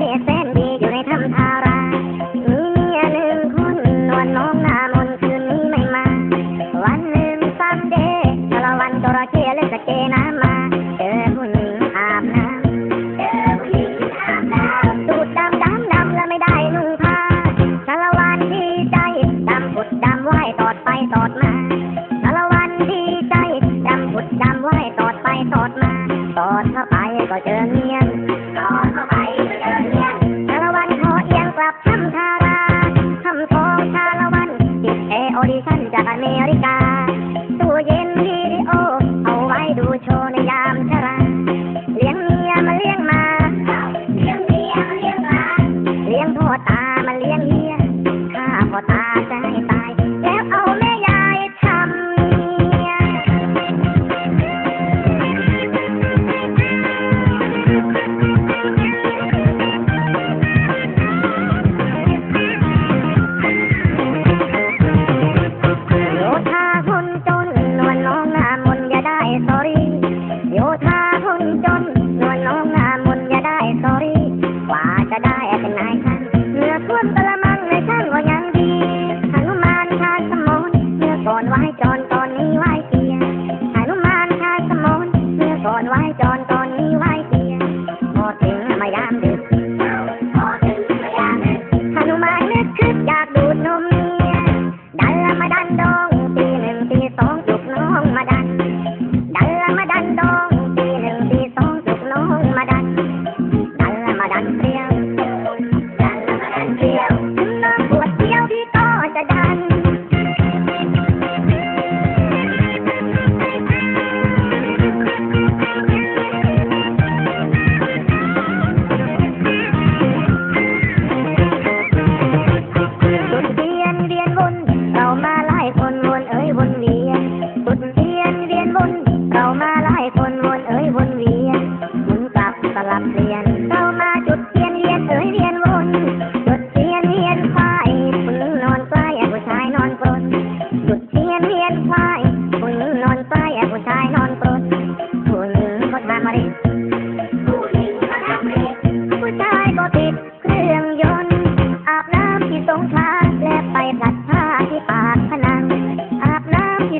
เพศแนดีอยู่ในถ้ำทารา มีเมียหนึ่งคนนวลน้องหน้ามนคืนนี้ไม่มา วันหนึ่งซัมเดย์ตละวันจระเข้เล่นสเกน้ำมาเจอผู้หญิงอาบน้ำเจอผู้หญิงอาบน้ำดูดดำดำดำแล้วไม่ได้นุ่งผ้าตะละวันดีใจดำผุดดำไหวตอดไปตอดมาตะละวันดีใจดำผุดดำไหวตอดไปตอดมาตอดเข้าไปก็เจอเมีย story. You're tired, honey, don't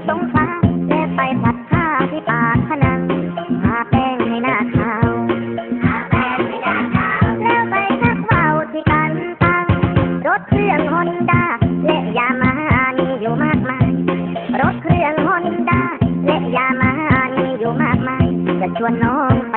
สงฟ้าและไปผัดผ้าที่ปากพนังทาแป้งให้หน้าขาวทาแป้งให้หน้าขาว แล้วไปชักว่าวที่กันตัง รถเครื่องฮอนด้าและยามาฮ่านี่อยู่มากมาย รถเครื่องฮอนด้าและยามาฮ่านี่อยู่มากมาย จะชวนน้อง